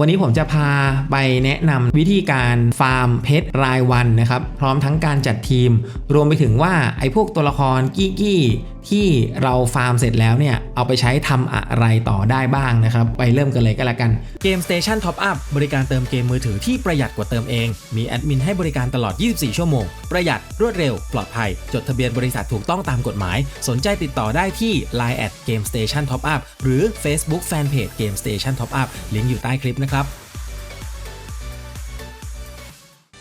วันนี้ผมจะพาไปแนะนำวิธีการฟาร์มเพชรรายวันนะครับ พร้อมทั้งการจัดทีม รวมไปถึงว่าไอ้พวกตัวละครกี้กี้ ที่เราฟาร์มเสร็จแล้วเนี่ย เอาไปใช้ทำอะไรต่อได้บ้างนะครับ ไปเริ่มกันเลยก็แล้วกันเกม Station Top Up บริการเติมเกมมือถือที่ประหยัดกว่าเติมเอง มีแอดมินให้บริการตลอด 24 ชั่วโมง ประหยัดรวดเร็ว ปลอดภัย จดทะเบียนบริษัทถูกต้องตามกฎหมาย สนใจติดต่อได้ที่ Line at Game Station Top Up หรือ Facebook Fanpage Game Station Top Up ลิงก์อยู่ใต้คลิปนะครับ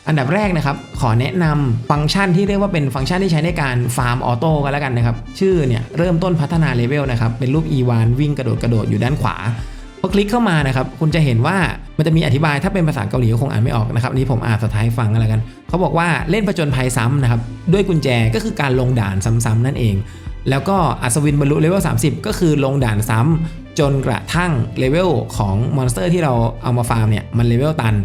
อันดับแรกนะครับ ขอแนะนำฟังก์ชันที่เรียกว่าเป็นฟังก์ชันที่ใช้ในการฟาร์มออโต้กันแล้วกันนะครับ ชื่อเนี่ยเริ่มต้นพัฒนาเลเวลนะครับ เป็นรูป e 1วิ่งกระโดดกระโดดอยู่ด้านขวาพอคลิกเข้ามานะครับ คุณจะเห็นว่ามันจะมีอธิบายถ้าเป็นภาษาเกาหลีก็คงอ่านไม่ออกนะครับนี้ผมอ่านภาษาไทยฟังกันแล้วกัน เขาบอกว่าเล่นผจญภัยซ้ำนะครับ ด้วยกุญแจก็คือการลงด่านซ้ำๆนั่นเอง แล้วก็อัศวินบรรลุเลเวล30 ก็คือลงด่านซ้ำจนกระทั่งเลเวลของมอนสเตอร์ที่เราเอามาฟาร์มเนี่ยมันเลเวลตัน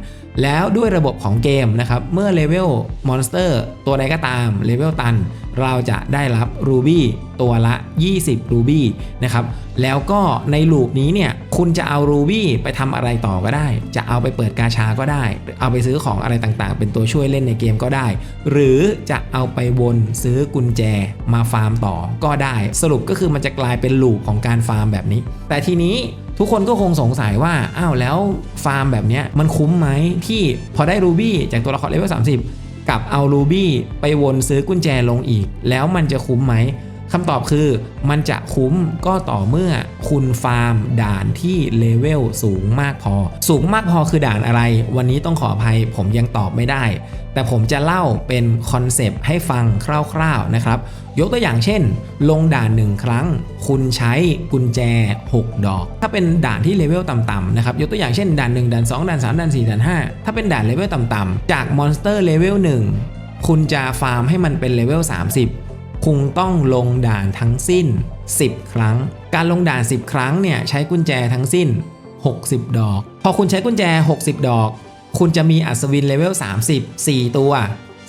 แล้วด้วยระบบของเกมนะครับ เมื่อเลเวลมอนสเตอร์ตัวใดก็ตามเลเวลตัน เราจะได้รับรูบี้ตัวละ 20 รูบี้นะครับ แล้วก็ในลูปนี้เนี่ย คุณจะเอารูบี้ไปทำอะไรต่อก็ได้ จะเอาไปเปิดกาชาก็ได้ เอาไปซื้อของอะไรต่างๆ เป็นตัวช่วยเล่นในเกมก็ได้ หรือจะเอาไปวนซื้อกุญแจมาฟาร์มต่อก็ได้ สรุปก็คือมันจะกลายเป็นลูปของการฟาร์มแบบนี้ แต่ทีนี้ทุกคนก็คงสงสัยว่า อ้าวแล้วฟาร์มแบบนี้มันคุ้มไหมที่พอได้รูบี้จากตัวละครเลเวล30 กับเอารูบี้ไปวนซื้อกุญแจลงอีก แล้วมันจะคุ้มไหม คำตอบคือมันจะคุ้มก็ต่อเมื่อคุณฟาร์มด่านที่เลเวลสูงมากพอ สูงมากพอคือด่านอะไร วันนี้ต้องขออภัยผมยังตอบไม่ได้ แต่ผมจะเล่าเป็นคอนเซปต์ให้ฟังคร่าวๆนะครับ ยกตัวอย่างเช่น ลงด่านหนึ่งครั้ง คุณใช้กุญแจ 6 ดอก ถ้าเป็นด่านที่เลเวลต่ำๆนะครับยกตัวอย่างเช่นด่าน 1 ด่าน 2 ด่าน 3 ด่าน 4 ด่าน 5 ถ้าเป็นด่านเลเวลต่ำๆจากมอนสเตอร์เลเวล1คุณจะฟาร์มให้มันเป็นเลเวล30 คุณต้องลงด่านทั้งสิ้น 10 ครั้ง การลงด่าน 10 ครั้งเนี่ยใช้กุญแจทั้งสิ้น 60 ดอก พอคุณใช้กุญแจ 60 ดอก คุณจะมีอัศวินเลเวล 30 4 ตัว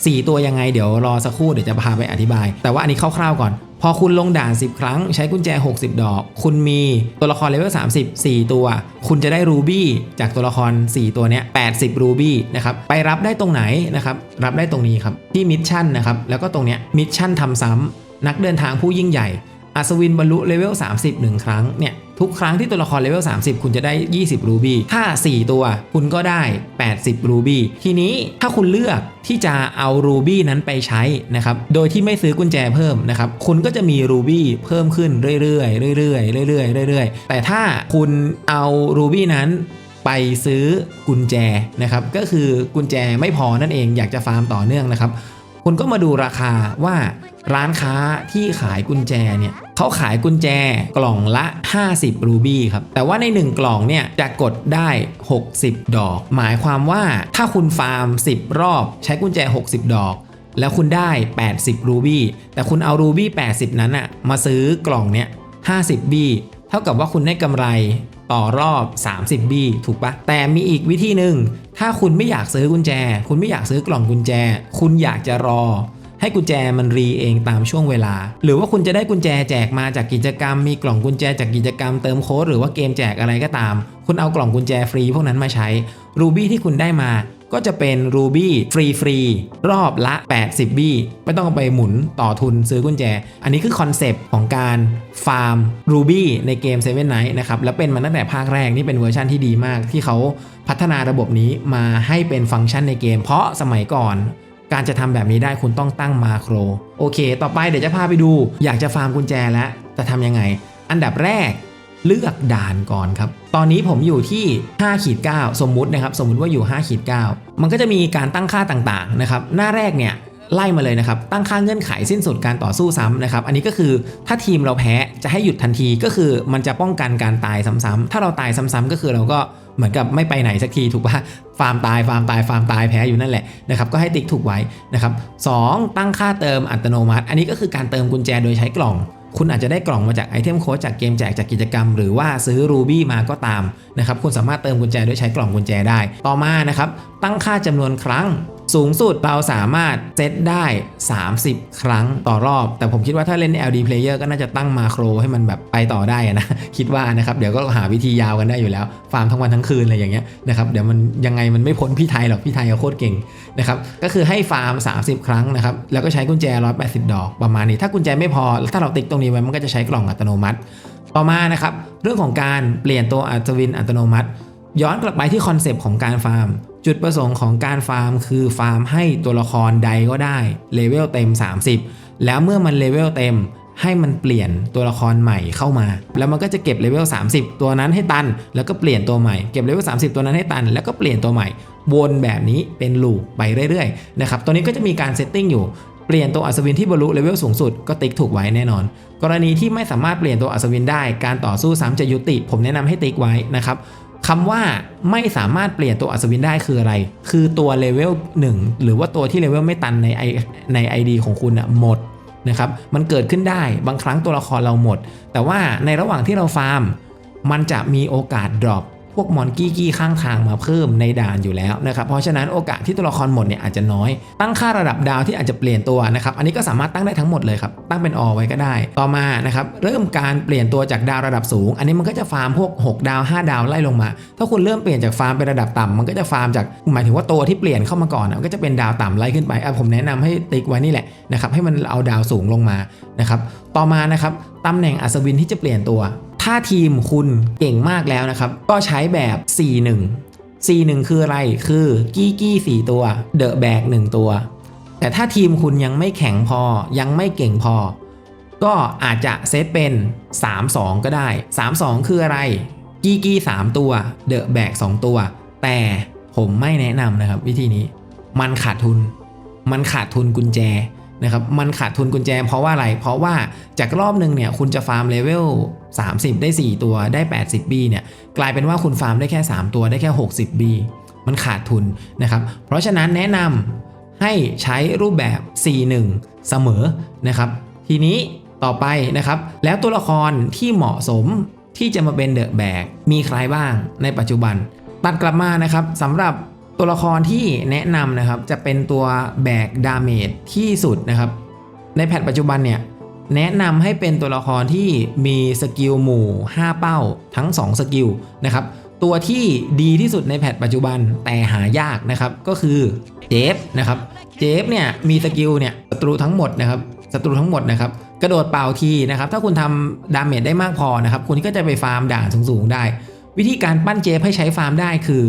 4 ตัวยังไงเดี๋ยวรอสักครู่เดี๋ยวจะพาไปอธิบาย แต่ว่าอันนี้คร่าวๆก่อน พอคุณลงด่าน 10 ครั้ง ใช้กุญแจ 60 ดอก คุณมีตัวละครเลเวล30 4 ตัว คุณจะได้รูบี้จากตัวละคร 4 ตัวเนี้ย80 รูบี้นะครับไปรับได้ตรงไหนนะครับรับได้ตรงนี้ครับที่มิชชั่นนะครับแล้วก็ตรงเนี้ยมิชชั่นทำซ้ำนักเดินทางผู้ยิ่งใหญ่ อัศวินบรรลุเลเวล 30 1 ครั้งเนี่ยทุกครั้งที่ตัวละครเลเวล 30 คุณจะได้ 20 รูบี้ ถ้า 4 ตัว คุณก็ได้ 80 รูบี้ ทีนี้ถ้าคุณเลือกที่จะเอารูบี้นั้นไปใช้นะครับ โดยที่ไม่ซื้อกุญแจเพิ่มนะครับ คุณก็จะมีรูบี้เพิ่มขึ้นเรื่อยๆ เรื่อยๆ เรื่อยๆ เรื่อยๆ แต่ถ้าคุณเอารูบี้นั้นไปซื้อกุญแจนะครับ ก็คือกุญแจไม่พอนั่นเอง อยากจะฟาร์มต่อเนื่องนะครับ คุณก็มาดูราคาว่า ร้านค้าที่ขายกุญแจเนี่ยเขาขายกุญแจกล่องละ 50 รูบี้ครับ แต่ว่าใน 1 กล่องเนี่ยจะกดได้ 60 ดอก หมายความว่าถ้าคุณฟาร์ม 10 รอบใช้กุญแจ 60 ดอก แล้วคุณได้ 80 รูบี้ แต่คุณเอารูบี้ 80 นั้นอะมาซื้อกล่องเนี่ย50 บี้ เท่ากับว่าคุณได้กำไรต่อรอบ 30 บี้ถูกปะแต่มีอีกวิธีหนึ่งถ้าคุณไม่อยากซื้อกุญแจ คุณไม่อยากซื้อกล่องกุญแจ คุณอยากจะรอ ให้กุญแจมันรีเองตามช่วงเวลา หรือว่าคุณจะได้กุญแจแจกมาจากกิจกรรม มีกล่องกุญแจจากกิจกรรมเติมโค้ดหรือว่าเกมแจกอะไรก็ตาม คุณเอากล่องกุญแจฟรีพวกนั้นมาใช้รูบี้ที่คุณได้มาก็จะเป็นรูบี้ฟรีฟรีรอบละ 80 บี้ ไม่ต้องไปหมุนต่อทุนซื้อกุญแจ อันนี้คือคอนเซปต์ของการฟาร์มรูบี้ในเกม Seven Night นะครับ แล้วเป็นมาตั้งแต่ภาคแรก นี่เป็นเวอร์ชันที่ดีมากที่เขาพัฒนาระบบนี้มาให้เป็นฟังก์ชันในเกม เพราะสมัยก่อน การจะทำแบบนี้ได้คุณต้องตั้งมาโครโอเค ต่อไปเดี๋ยวจะพาไปดู อยากจะฟาร์มกุญแจแล้วจะทำยังไง อันดับแรกเลือกด่านก่อนครับ ตอนนี้ผมอยู่ที่5ขีด9สมมุตินะครับ สมมุติว่าอยู่5ขีด9มันก็จะมีการตั้งค่าต่างๆนะครับ หน้าแรกเนี่ยไล่มาเลยนะครับ ตั้งค่าเงื่อนไขสิ้นสุดการต่อสู้ซ้ำนะครับ อันนี้ก็คือถ้าทีมเราแพ้จะให้หยุดทันทีก็คือมันจะป้องกันการตายซ้ำๆถ้าเราตายซ้ำๆก็คือเราก็ เหมือนกับไม่ไปไหนสักทีถูกปะฟาร์มตายฟาร์มตายฟาร์มตายแพ้อยู่นั่นแหละนะครับก็ให้ติ๊กถูกไว้นะครับสองตั้งค่าเติมอัตโนมัติ อันนี้ก็คือการเติมกุญแจโดยใช้กล่อง คุณอาจจะได้กล่องมาจากไอเทมโค้ดจากเกมแจกจากกิจกรรม หรือว่าซื้อรูบี้มาก็ตามนะครับคุณสามารถเติมกุญแจโดยใช้กล่องกุญแจได้ ต่อมานะครับตั้งค่าจำนวนครั้ง สูงสุดเราสามารถเซตได้ 30 ครั้งต่อรอบ แต่ผมคิดว่าถ้าเล่น LD player ก็น่าจะตั้งมาโครให้มันแบบไปต่อได้นะ คิดว่านะครับ เดี๋ยวก็หาวิธียาวกันได้อยู่แล้ว ฟาร์มทั้งวันทั้งคืนอะไรอย่างเงี้ยนะครับ เดี๋ยวมันยังไงมันไม่พ้นพี่ไทยหรอก พี่ไทยเขาโคตรเก่งนะครับ ก็คือให้ฟาร์ม 30 ครั้งนะครับ แล้วก็ใช้กุญแจ 180 ดอกประมาณนี้ ถ้ากุญแจไม่พอ ถ้าเราติ๊กตรงนี้ไว้มันก็จะใช้กล่องอัตโนมัติ ต่อมานะครับ เรื่องของการเปลี่ยนตัวอัศวินอัตโนมัติ ย้อนกลับไปที่คอนเซปต์ของการฟาร์ม จุดประสงค์ของการฟาร์ม คือฟาร์มให้ตัวละครใดก็ได้เลเวลเต็ม 30 แล้วเมื่อมันเลเวลเต็มให้มันเปลี่ยนตัวละครใหม่เข้ามา แล้วมันก็จะเก็บเลเวล30 ตัวนั้นให้ตัน แล้วก็เปลี่ยนตัวใหม่ เก็บเลเวล30 ตัวนั้นให้ตัน แล้วก็เปลี่ยนตัวใหม่ วนแบบนี้เป็นลูปไปเรื่อยๆ นะครับ ตัวนี้ก็จะมีการเซตติ้งอยู่ เปลี่ยนตัวอัศวินที่บรรลุเลเวลสูงสุดก็ติ๊กถูกไว้แน่นอน กรณีที่ไม่สามารถเปลี่ยนตัวอัศวินได้ การต่อสู้ซ้ำจะยุติ ผมแนะนำให้ติ๊กไว้นะครับ คำว่าไม่สามารถเปลี่ยนตัวอัศวินได้คืออะไร คือตัวเลเวล1หรือว่าตัวที่เลเวลไม่ตันในไอใน ID ของคุณอะหมดนะครับมันเกิดขึ้นได้บางครั้งตัวละครเราหมด แต่ว่าในระหว่างที่เราฟาร์ม มันจะมีโอกาสดรอป วกมอนกี้กี้ข้างทางมาเพิ่มในด่านอยู่แล้วนะครับเพราะฉะนั้นโอกาสที่ตัวละครหมดเนี่ยอาจจะน้อย ตั้งค่าระดับดาวที่อาจจะเปลี่ยนตัวนะครับอันนี้ก็สามารถตั้งได้ทั้งหมดเลยครับตั้งเป็นอไว้ก็ได้ ต่อมานะครับเริ่มการเปลี่ยนตัวจากดาวระดับสูง อันนี้มันก็จะฟาร์มพวก 6 ดาว 5 ดาวไล่ลงมา ถ้าคุณเริ่มเปลี่ยนจากฟาร์มเป็นระดับต่ำมันก็จะฟาร์มจากหมายถึงว่าตัวที่เปลี่ยนเข้ามาก่อนมันก็จะเป็นดาวต่ำไล่ขึ้นไปอะผมแนะนำให้ติ๊กไว้นี่แหละนะครับให้มันเอาดาวสูงลงมานะครับต่อมานะครับตำแหน่งอัศวินที่จะเปลี่ยนตัว ถ้าทีมคุณเก่งมากแล้วนะครับ ก็ใช้แบบ 4-1 4-1 คืออะไร คือกี้กี้ 4 ตัว เดอะแบก 1 ตัว แต่ถ้าทีมคุณยังไม่แข็งพอ ยังไม่เก่งพอ ก็อาจจะเซตเป็น 3-2 ก็ได้ 3-2 คืออะไร กี้กี้ 3 ตัว เดอะแบก 2 ตัว แต่ผมไม่แนะนำนะครับวิธีนี้ มันขาดทุน มันขาดทุนกุญแจ นะครับมันขาดทุนกุญแจเพราะว่าอะไร เพราะว่าจากรอบหนึ่งเนี่ยคุณจะฟาร์มเลเวล30 ได้ 4 ตัวได้ 80บีเนี่ยกลายเป็นว่าคุณฟาร์มได้แค่ 3 ตัวได้แค่ 60บีมันขาดทุนนะครับ เพราะฉะนั้นแนะนำให้ใช้รูปแบบ 4-1 เสมอนะครับ ทีนี้ต่อไปนะครับ แล้วตัวละครที่เหมาะสมที่จะมาเป็นเดอะแบกมีใครบ้างในปัจจุบัน ตัดกลับมานะครับสำหรับ ตัวละครที่แนะนำนะครับจะเป็นตัวแบกดาเมจที่สุดนะครับ ในแพทปัจจุบันเนี่ยแนะนำให้เป็นตัวละครที่มีสกิลหมู่ 5 เป้าทั้ง 2 สกิลนะครับ ตัวที่ดีที่สุดในแพทปัจจุบันแต่หายากนะครับก็คือเจฟนะครับเจฟเนี่ยมีสกิลเนี่ยศัตรูทั้งหมดนะครับศัตรูทั้งหมดนะครับกระโดดเป่าทีนะครับถ้าคุณทำดาเมจได้มากพอนะครับคุณก็จะไปฟาร์มด่านสูงๆได้ วิธีการปั้นเจฟให้ใช้ฟาร์มได้คือ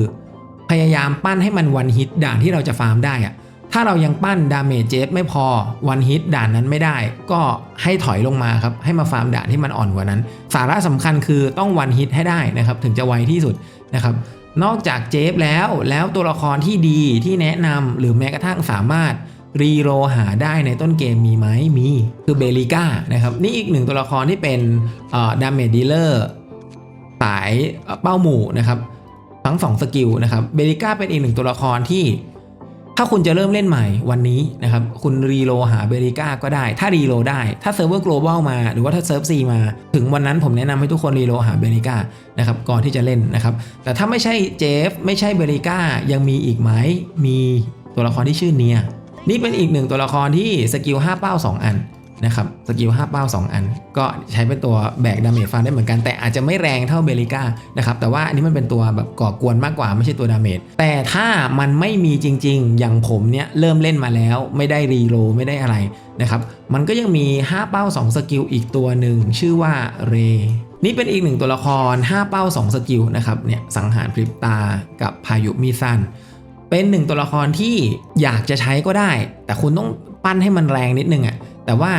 พยายามปั้นให้มันวันฮิตด่านที่เราจะฟาร์มได้อะถ้าเรายังปั้นดาเมจเจฟไม่พอวันฮิตด่านนั้นไม่ได้ ก็ให้ถอยลงมาครับ ให้มาฟาร์มด่านที่มันอ่อนกว่านั้น สาระสำคัญคือต้องวันฮิตให้ได้นะครับ ถึงจะไวที่สุดนะครับ นอกจากเจฟแล้วแล้วตัวละครที่ดีที่แนะนำหรือแม้กระทั่งสามารถรีโรหาได้ในต้นเกมมีไหมมีคือเบลิก้านะครับ นี่อีกหนึ่งตัวละครที่เป็นดาเมจดีลเลอร์สายเป้าหมู่นะครับ ทั้งสองสกิลนะครับเบลิก้าเป็นอีกหนึ่งตัวละครที่ ถ้าคุณจะเริ่มเล่นใหม่วันนี้นะครับคุณรีโลหาเบลิก้าก็ได้ ถ้ารีโลได้ ถ้าเซิร์ฟเวอร์ global มา หรือว่าถ้าเซิร์ฟซีมา ถึงวันนั้นผมแนะนำให้ทุกคนรีโลหาเบลิก้านะครับก่อนที่จะเล่นนะครับ แต่ถ้าไม่ใช่เจฟไม่ใช่เบลิก้ายังมีอีกไหมมีตัวละครที่ชื่อเนียนี่เป็นอีกหนึ่งตัวละครที่สกิล5เป้า 2 อัน นะครับสกิล5เป้า 2 อัน ก็ใช้เป็นตัวแบกดาเมจฟันได้เหมือนกัน แต่อาจจะไม่แรงเท่าเบลิก้านะครับแต่ว่าอันนี้มันเป็นตัวแบบก่อกวนมากกว่าไม่ใช่ตัวดาเมจแต่ถ้ามันไม่มีจริง ๆ อย่างผมเนี่ยเริ่มเล่นมาแล้วไม่ได้รีโลไม่ได้อะไรนะครับมันก็ยังมี 5 เป้า 2 สกิลอีกตัวหนึ่งชื่อว่าเรนี่เป็นอีกหนึ่งตัวละคร 5 เป้า 2 สกิลนะครับเนี่ยสังหารพริบตากับพายุมีสั้นเป็นหนึ่งตัวละครที่อยากจะใช้ก็ได้ แต่คุณต้องปั้นให้มันแรงนิดนึงอะ่ะ แต่ว่า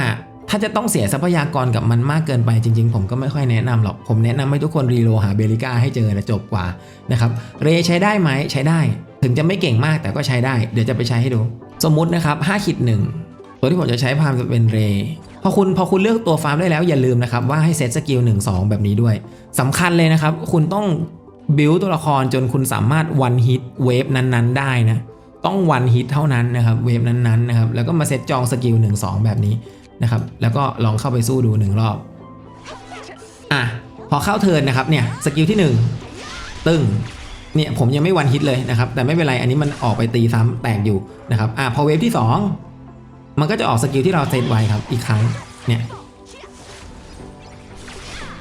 ถ้าจะต้องเสียทรัพยากรกับมันมากเกินไปจริง ๆ ผมก็ไม่ค่อยแนะนำหรอก ผมแนะนำให้ทุกคนรีโลหาเบลิก้าให้เจอนะจบกว่านะครับเรใช้ได้ไหมใช้ได้ ถึงจะไม่เก่งมากแต่ก็ใช้ได้ เดี๋ยวจะไปใช้ให้ดู สมมุตินะครับ5ขีดหนึ่งตัวที่ผมจะใช้พามจะเป็นเรพอคุณพอคุณเลือกตัวฟาร์มได้แล้วอย่าลืมนะครับว่าให้เซตสกิล1 2 แบบนี้ด้วยสำคัญเลยนะครับ คุณต้องบิวตัวละครจนคุณสามารถวันฮิตเวฟนั้นๆ ได้นะ ต้องวันฮิตเท่านั้นนะครับเวฟนั้นๆนะครับแล้วก็มาเซตจองสกิล1 2 แบบนี้นะครับแล้วก็ลองเข้าไปสู้ดูหนึ่งรอบอะพอเข้าเทิร์นนะครับเนี่ยสกิลที่ 1 ตึ้งเนี่ยผมยังไม่วันฮิตเลยนะครับแต่ไม่เป็นไรอันนี้มันออกไปตีซ้ำแตกอยู่นะครับอะพอเวฟที่ 2 มันก็จะออกสกิลที่เราเซตไว้ครับอีกครั้งเนี่ย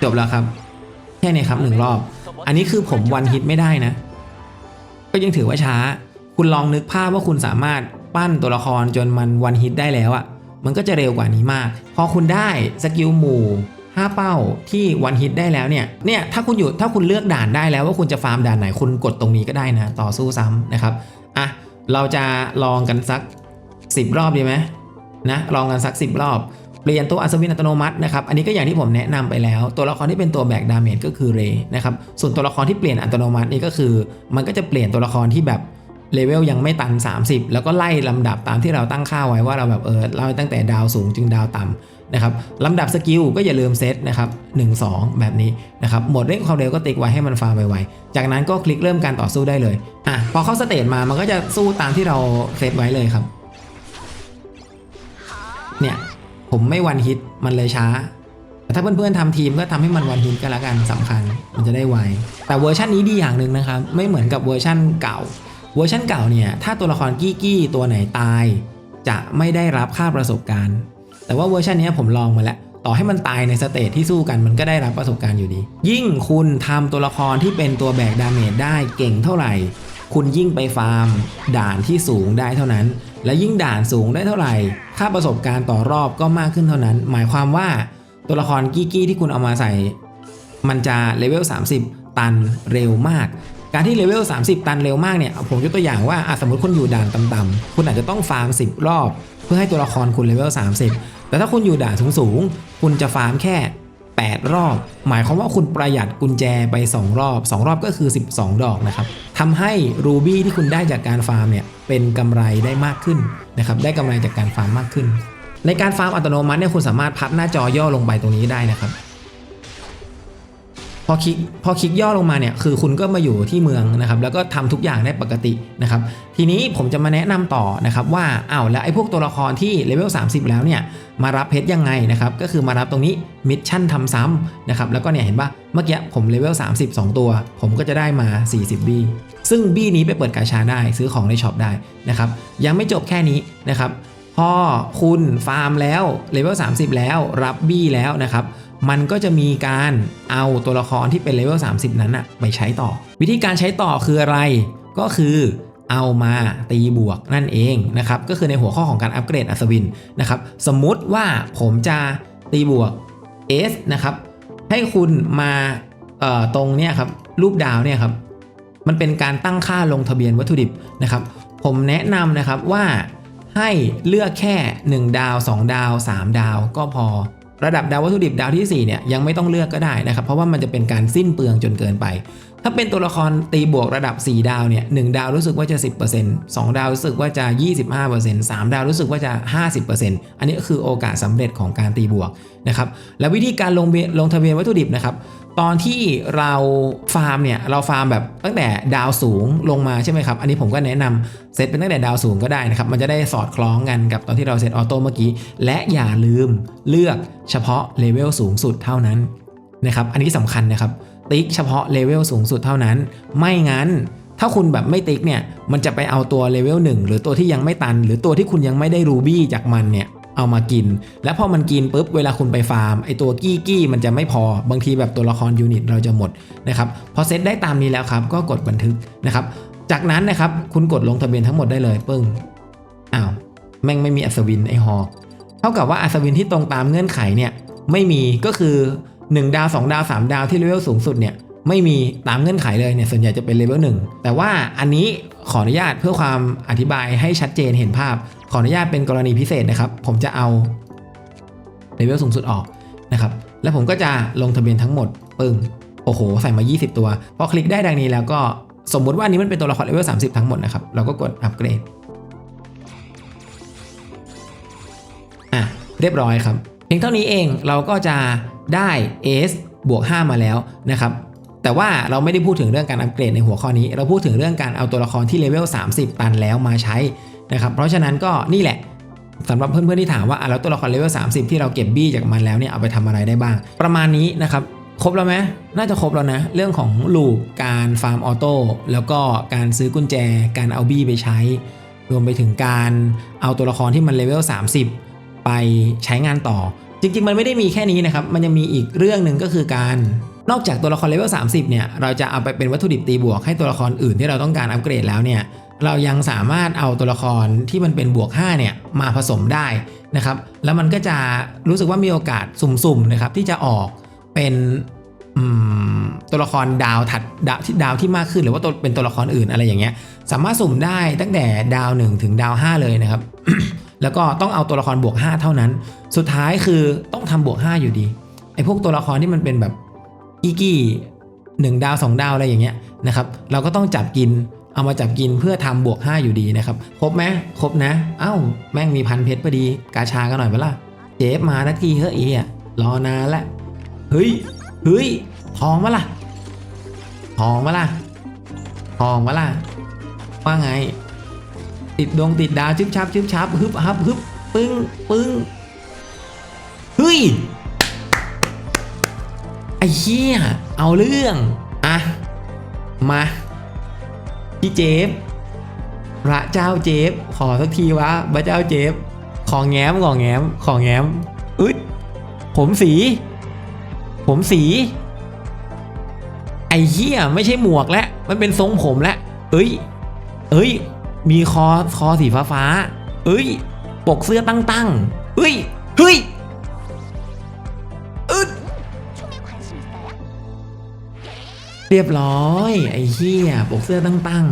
จบแล้วครับ แค่นี้ครับหนึ่งรอบ อันนี้คือผมวันฮิตไม่ได้นะ ก็ยังถือว่าช้า คุณลองนึกภาพว่าคุณสามารถปั้นตัวละครจนมันวันฮิตได้แล้วอะ่ะ มันก็จะเร็วกว่านี้มาก พอคุณได้สกิลหมู่5เป้าที่วันฮิตได้แล้วเนี่ย เนี่ยถ้าคุณอยู่ถ้าคุณเลือกด่านได้แล้วว่าคุณจะฟาร์มด่านไหนคุณกดตรงนี้ก็ได้นะ ต่อสู้ซ้ำนะครับ อะ เราจะลองกันสัก 10 รอบดีไหมนะ ลองกันสัก 10 รอบ เปลี่ยนตัวอัศวินอัตโนมัตินะครับ อันนี้ก็อย่างที่ผมแนะนำไปแล้ว ตัวละครที่เป็นตัวแบกดาเมจก็คือเรนะครับ ส่วนตัวละครที่เปลี่ยนอัตโนมัตินี่ก็คือ มันก็จะเปลี่ยนตัวละครที่แบบ เลเวลยังไม่ตัน 30 แล้วก็ไล่ลำดับตามที่เราตั้งค่าไว้ว่าเราแบบเออเราตั้งแต่ดาวสูงจึงดาวต่ำนะครับลำดับสกิลก็อย่าลืมเซตนะครับ1 2 แบบนี้นะครับหมดเร่งความเร็วก็ติ๊กไว้ให้มันฟาร์มไวๆจากนั้นก็คลิกเริ่มการต่อสู้ได้เลยอะพอเข้าสเตจมามันก็จะสู้ตามที่เราเซตไว้เลยครับเนี่ยผมไม่วันฮิตมันเลยช้าแต่ถ้าเพื่อนๆทำทีมก็ทำให้มันวันฮิตก็แล้วกันสำคัญมันจะได้ไวแต่เวอร์ชันนี้ดีอย่างหนึ่งนะครับ ไม่เหมือนกับเวอร์ชันเก่า เวอร์ชันเก่าเนี่ยถ้าตัวละครกี้กี้ตัวไหนตาย จะไม่ได้รับค่าประสบการณ์ แต่ว่าเวอร์ชันนี้ผมลองมาแล้วต่อให้มันตายในสเตจที่สู้กันมันก็ได้รับประสบการณ์อยู่ดี ยิ่งคุณทำตัวละครที่เป็นตัวแบกดาเมจได้เก่งเท่าไหร่ คุณยิ่งไปฟาร์ม ด่านที่สูงได้เท่านั้น และยิ่งด่านสูงได้เท่าไหร่ ค่าประสบการณ์ต่อรอบก็มากขึ้นเท่านั้น หมายความว่าตัวละครกี้กี้ที่คุณเอามาใส่ มันจะเลเวล30 ตันเร็วมาก การที่เลเวล30 ตันเร็วมากเนี่ยผมยกตัวอย่างว่าสมมติคุณอยู่ด่านต่ำๆคุณอาจจะต้องฟาร์ม 10 รอบ เพื่อให้ตัวละครคุณเลเวล30 แต่ถ้าคุณอยู่ด่านสูงๆคุณจะฟาร์มแค่ 8 รอบ หมายความว่าคุณประหยัดกุญแจไป 2 รอบ 2 รอบก็คือ 12 ดอกนะครับทำให้รูบี้ที่คุณได้จากการฟาร์มเนี่ยเป็นกำไรได้มากขึ้นนะครับได้กำไรจากการฟาร์มมากขึ้น ในการฟาร์มอัตโนมัติเนี่ยคุณสามารถพับหน้าจอย่อลงไปตรงนี้ได้นะครับ อคลิกพอคลิกย่อลงมาเนี่ยคือคุณก็มาอยู่ที่เมืองนะครับแล้วก็ทำทุกอย่างได้ปกตินะครับทีนี้ผมจะมาแนะนำต่อนะครับว่าอ้าวแล้วไอ้พวกตัวละครที่เลเวล30 แล้วเนี่ยมารับเพชรยังไงนะครับก็คือมารับตรงนี้มิชชั่นทำซ้ำนะครับแล้วก็เนี่ยเห็นปะเมื่อกี้ผมเลเวล30 2ตัว ผมก็จะได้มา 40บี้ซึ่งบี้นี้ไปเปิดกาชาได้ซื้อของในช็อปได้นะครับยังไม่จบแค่นี้นะครับพอคุณฟาร์มแล้วเลเวล30 แล้วรับบี้แล้วนะครับ มันก็จะมีการเอาตัวละครที่เป็นเลเวล30 นั้นอะไปใช้ต่อ วิธีการใช้ต่อคืออะไรก็คือเอามาตีบวกนั่นเองนะครับก็คือในหัวข้อของการอัปเกรดอัศวินนะครับสมมุติว่าผมจะตีบวก S นะครับให้คุณมาตรงเนี้ยครับรูปดาวเนี่ยครับมันเป็นการตั้งค่าลงทะเบียนวัตถุดิบนะครับผมแนะนำนะครับว่าให้เลือกแค่ 1 ดาว 2 ดาว 3 ดาวก็พอ ระดับดาววัตถุดิบดาวที่4เนี่ยยังไม่ต้องเลือกก็ได้นะครับเพราะว่ามันจะเป็นการสิ้นเปลืองจนเกินไปถ้าเป็นตัวละครตีบวกระดับ 4 ดาวเนี่ยหดาวรู้สึกว่าจะ 10% 2 ดาวรู้สึกว่าจะ 25% 3 ดาวรู้สึกว่าจะ 50%อันนี้ก็คือโอกาสสำเร็จของการตีบวกนะครับและวิธีการลงลงทะเบียนวัตถุดิบนะครับตอนที่เราฟาร์มเนี่ยเราฟาร์มแบบตั้งแต่ดาวสูงลงมาใช่ไหมครับ อันนี้ผมก็แนะนำเซตเป็นตั้งแต่ดาวสูงก็ได้นะครับ มันจะได้สอดคล้องกันกับตอนที่เราเซตออโต้เมื่อกี้ และอย่าลืมเลือกเฉพาะเลเวลสูงสุดเท่านั้นนะครับ อันนี้สำคัญนะครับ ติ๊กเฉพาะเลเวลสูงสุดเท่านั้น ไม่งั้น ถ้าคุณแบบไม่ติ๊กเนี่ย มันจะไปเอาตัวเลเวล1หรือตัวที่ยังไม่ตัน หรือตัวที่คุณยังไม่ได้รูบี้จากมันเนี่ยเอามากิน แล้วพอมันกินปุ๊บเวลาคุณไปฟาร์มไอตัวกี้กี้มันจะไม่พอบางทีแบบตัวละครยูนิตเราจะหมดนะครับพอเซตได้ตามนี้แล้วครับก็กดบันทึกนะครับ จากนั้นนะครับคุณกดลงทะเบียนทั้งหมดได้เลยปึ้งอ้าวแม่งไม่มีอัศวินไอฮอเท่ากับว่าอัศวินที่ตรงตามเงื่อนไขเนี่ยไม่มีก็คือ 1 ดาว 2 ดาว 3 ดาวที่เลเวลสูงสุดเนี่ยไม่มีตามเงื่อนไขเลยเนี่ยส่วนใหญ่จะเป็นเลเวล1แต่ว่าอันนี้ขออนุญาตเพื่อความอธิบายให้ชัดเจนเห็นภาพ ขออนุญาตเป็นกรณีพิเศษนะครับ ผมจะเอาเลเวลสูงสุดออกนะครับแล้วผมก็จะลงทะเบียนทั้งหมดปึ้งโอ้โห ใส่มา 20 ตัวพอคลิกได้ดังนี้แล้วก็สมมุติว่านี้มันเป็นตัวละครเลเวล30 ทั้งหมดนะครับเราก็กดอัปเกรดอะเรียบร้อยครับ พียงเท่านี้เองเราก็จะได้ S บวก 5 มาแล้วนะครับแต่ว่าเราไม่ได้พูดถึงเรื่องการอัปเกรดในหัวข้อนี้ เราพูดถึงเรื่องการเอาตัวละครที่เลเวล 30 ตันแล้วมาใช้นะครับเพราะฉะนั้นก็นี่แหละสำหรับเพื่อนๆที่ถามว่าอะแล้วตัวละครเลเวล 30 ที่เราเก็บบี้จากมันแล้วเนี่ยเอาไปทำอะไรได้บ้าง ประมาณนี้นะครับครบแล้วไหมน่าจะครบแล้วนะ เรื่องของลูปการฟาร์มออโต้แล้วก็การซื้อกุญแจ การเอาบี้ไปใช้ รวมไปถึงการเอาตัวละครที่มันเลเวล 30 ไปใช้งานต่อ จริง ๆ มันไม่ได้มีแค่นี้นะครับ มันยังมีอีกเรื่องหนึ่งก็คือการนอกจากตัวละครเลเวล30 เนี่ย เราจะเอาไปเป็นวัตถุดิบตีบวกให้ตัวละครอื่นที่เราต้องการอัปเกรดแล้วเนี่ย เรายังสามารถเอาตัวละครที่มันเป็นบวก 5 เนี่ย มาผสมได้นะครับ แล้วมันก็จะรู้สึกว่ามีโอกาสสุ่มๆนะครับที่จะออกเป็นตัวละครดาวถัดดาวที่ดาวที่มากขึ้นหรือว่าตัวเป็นตัวละครอื่นอะไรอย่างเงี้ย สามารถสุ่มได้ตั้งแต่ดาว 1 ถึงดาว 5 เลยนะครับ แล้วก็ต้องเอาตัวละครบวก 5 เท่านั้น สุดท้ายคือต้องทำบวก 5 อยู่ดีไอ้พวกตัวละครที่มันเป็นแบบอีกี้หนึ่งดาว 2 ดาวอะไรอย่างเงี้ยนะครับเราก็ต้องจับกินเอามาจับกินเพื่อทำบวก 5 อยู่ดีนะครับครบไหมครบนะเอ้าแม่งมีพันเพชรพอดี กาชากันหน่อยเปล่าเจฟมาทักทีเฮ้ยอะรอนานละเฮ้ยเฮ้ยทองมะล่ะทองมะล่ะทองมะล่ะว่าไง ติดดวงติดดาวชึบชับชึบชับฮึบฮับฮึบปึ้งปึ้งเฮ้ยไอ้เหี้ยเอาเรื่องอะมาพี่เจฟพระเจ้าเจฟขอสักทีวะพระเจ้าเจฟของแง้มของแง้มของแง้มอึดผมสี ผมสี ไอ้เหี้ยไม่ใช่หมวกแล้วมันเป็นทรงผมแล้วเอ้ย เอ้ย มีคอคอสีฟ้าฟ้าเอ้ย ปกเสื้อตั้งตั้งเฮ้ย เฮ้ยอึดเรียบร้อย ไอ้เหี้ยปกเสื้อตั้งตั้ง